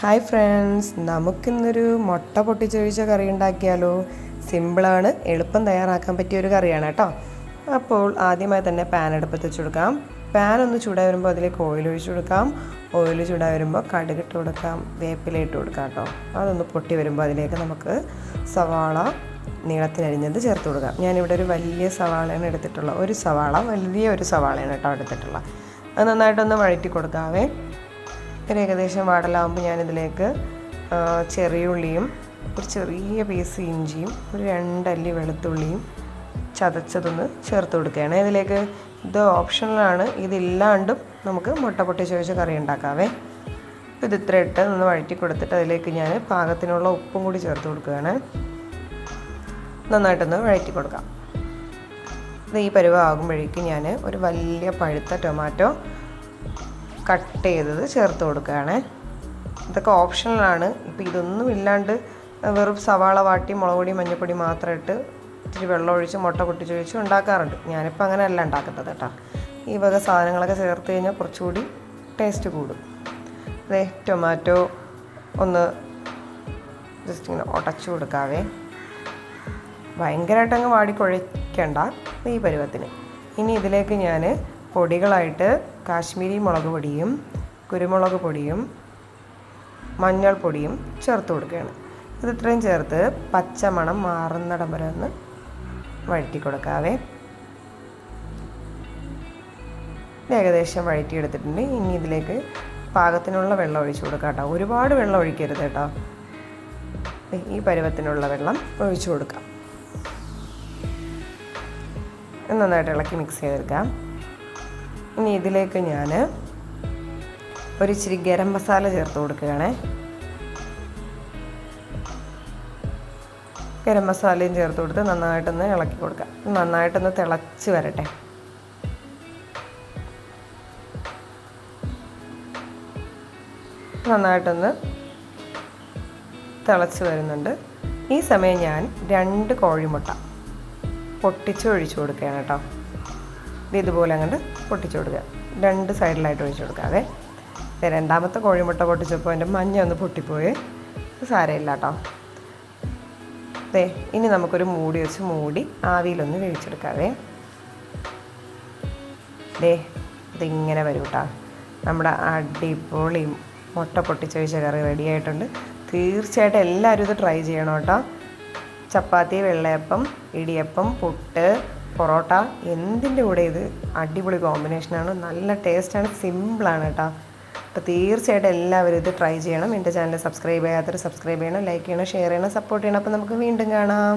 Hi friends നമുക്കിന്നൊരു മുട്ട പൊട്ടിച്ചൊഴിച്ച കറി ഉണ്ടാക്കിയാലോ? സിമ്പിളാണ് എളുപ്പം തയ്യാറാക്കാൻ പറ്റിയ ഒരു കറിയാണ് കേട്ടോ. അപ്പോൾ ആദ്യമായി തന്നെ പാൻ അടുപ്പത്ത് വെച്ച് കൊടുക്കാം. പാൻ ഒന്ന് ചൂടായി വരുമ്പോൾ അതിലേക്ക് ഓയിൽ ഒഴിച്ച് കൊടുക്കാം. ഓയിൽ ചൂടായി വരുമ്പോൾ കടുക് ഇട്ട് കൊടുക്കാം. വേപ്പില ഇട്ട് കൊടുക്കാം കേട്ടോ. അതൊന്ന് പൊട്ടി വരുമ്പോൾ അതിലേക്ക് നമുക്ക് സവാള നീളത്തിനരിഞ്ഞത് ചേർത്ത് കൊടുക്കാം. ഞാനിവിടെ ഒരു വലിയ സവാളയാണ് എടുത്തിട്ടുള്ളത്. ഒരു സവാള വലിയ ഒരു സവാളയാണ് കേട്ടോ എടുത്തിട്ടുള്ളത്. അത് നന്നായിട്ടൊന്ന് വഴറ്റി കൊടുക്കാവേ. ഒരു ഏകദേശം വാടലാകുമ്പോൾ ഞാനിതിലേക്ക് ചെറിയുള്ളിയും ഒരു ചെറിയ പീസ് ഇഞ്ചിയും ഒരു രണ്ടല്ലി വെളുത്തുള്ളിയും ചതച്ചതൊന്ന് ചേർത്ത് കൊടുക്കുകയാണ്. ഇതിലേക്ക് ഇത് ഓപ്ഷണലാണ്. ഇതില്ലാണ്ടും നമുക്ക് മുട്ട പൊട്ടിച്ച് വെച്ച് കറി ഉണ്ടാക്കാവേ. ഇത് ഇത്ര ഇട്ട് ഒന്ന് വഴറ്റി കൊടുത്തിട്ട് അതിലേക്ക് ഞാൻ പാകത്തിനുള്ള ഉപ്പും കൂടി ചേർത്ത് കൊടുക്കുകയാണ്. നന്നായിട്ടൊന്ന് വഴറ്റി കൊടുക്കാം. ഇത് ഈ പരുവാകുമ്പോഴേക്കും ഞാൻ ഒരു വലിയ പഴുത്ത ടൊമാറ്റോ കട്ട് ചെയ്തത് ചേർത്ത് കൊടുക്കുകയാണ്. ഇതൊക്കെ ഓപ്ഷണലാണ് ഇപ്പോൾ ഇതൊന്നും ഇല്ലാണ്ട് വെറും സവാള വാട്ടി മുളക് പൊടി മഞ്ഞൾപ്പൊടി മാത്രം ഇച്ചിരി വെള്ളം ഒഴിച്ച് മുട്ട പൊട്ടിച്ചൊഴിച്ച് ഉണ്ടാക്കാറുണ്ട്. ഞാനിപ്പോൾ അങ്ങനെയല്ല ഉണ്ടാക്കുന്നത് കേട്ടോ. ഈ വക സാധനങ്ങളൊക്കെ ചേർത്ത് കഴിഞ്ഞാൽ കുറച്ചുകൂടി ടേസ്റ്റ് കൂടും. അതെ ടൊമാറ്റോ ഒന്ന് ജസ്റ്റ് ഇങ്ങനെ ഉടച്ചു കൊടുക്കാവേ. ഭയങ്കരമായിട്ട് അങ്ങ് വാടി കുഴയ്ക്കണ്ട ഈ പരുവത്തിന്. ഇനി ഇതിലേക്ക് ഞാൻ പൊടികളായിട്ട് കാശ്മീരി മുളക് പൊടിയും കുരുമുളക് പൊടിയും മഞ്ഞൾപ്പൊടിയും ചേർത്ത് കൊടുക്കുകയാണ്. ഇത് ഇത്രയും ചേർത്ത് പച്ചമണം മാറുന്നിടം വരെ ഒന്ന് വഴറ്റി കൊടുക്കാവേ. ഏകദേശം വഴറ്റിയെടുത്തിട്ടുണ്ട്. ഇനി ഇതിലേക്ക് പാകത്തിനുള്ള വെള്ളം ഒഴിച്ചു കൊടുക്കാം കേട്ടോ. ഒരുപാട് വെള്ളം ഒഴിക്കരുത് കേട്ടോ. ഈ പരുവത്തിനുള്ള വെള്ളം ഒഴിച്ചു കൊടുക്കാം. നന്നായിട്ട് ഇളക്കി മിക്സ് ചെയ്തെടുക്കാം. ഇനി ഇതിലേക്ക് ഞാൻ ഒരു ഇച്ചിരി ഗരം മസാല ചേർത്ത് കൊടുക്കുകയാണ്. ഗരം മസാലയും ചേർത്ത് കൊടുത്ത് നന്നായിട്ടൊന്ന് ഇളക്കി കൊടുക്കാം. നന്നായിട്ടൊന്ന് തിളച്ച് വരട്ടെ. നന്നായിട്ടൊന്ന് തിളച്ച് വരുന്നുണ്ട്. ഈ സമയം ഞാൻ രണ്ട് കോഴിമുട്ട പൊട്ടിച്ച് ഒഴിച്ചു കൊടുക്കുകയാണ് കേട്ടോ. ഇതുപോലെ അങ്ങോട്ട് പൊട്ടിച്ചു കൊടുക്കുക. രണ്ട് സൈഡിലായിട്ട് ഒഴിച്ചു കൊടുക്കാതെ ദേ രണ്ടാമത്തെ കോഴിമുട്ട പൊട്ടിച്ചപ്പോൾ എന്റെ മഞ്ഞ ഒന്ന് പൊട്ടിപ്പോയി. സാരമില്ല കേട്ടോ. ദേ ഇനി നമുക്കൊരു മൂടി വെച്ച് മൂടി ആവിയിലൊന്ന് വേവിച്ചെടുക്കാവേ. ദേ ഇതിങ്ങനെ വരും കേട്ടോ. നമ്മുടെ അടിപൊളി മുട്ട പൊട്ടിച്ചൊഴിച്ച കറി റെഡി ആയിട്ടുണ്ട്. തീർച്ചയായിട്ടും എല്ലാവരും ഇത് ട്രൈ ചെയ്യണം കേട്ടോ. ചപ്പാത്തി വെള്ളയപ്പം ഇടിയപ്പം പുട്ട് പൊറോട്ട എന്തിന്റെ കൂടെ ഇത് അടിപൊളി കോമ്പിനേഷനാണ് നല്ല ടേസ്റ്റാണ് സിമ്പിളാണ് കേട്ടോ അപ്പോൾ തീർച്ചയായിട്ടും എല്ലാവരും ഇത് ട്രൈ ചെയ്യണം. എന്റെ ചാനൽ സബ്സ്ക്രൈബ് ചെയ്യാത്തവർ സബ്സ്ക്രൈബ് ചെയ്യണം ലൈക്ക് ചെയ്യണം ഷെയർ ചെയ്യണം സപ്പോർട്ട് ചെയ്യണം. അപ്പോൾ നമുക്ക് വീണ്ടും കാണാം.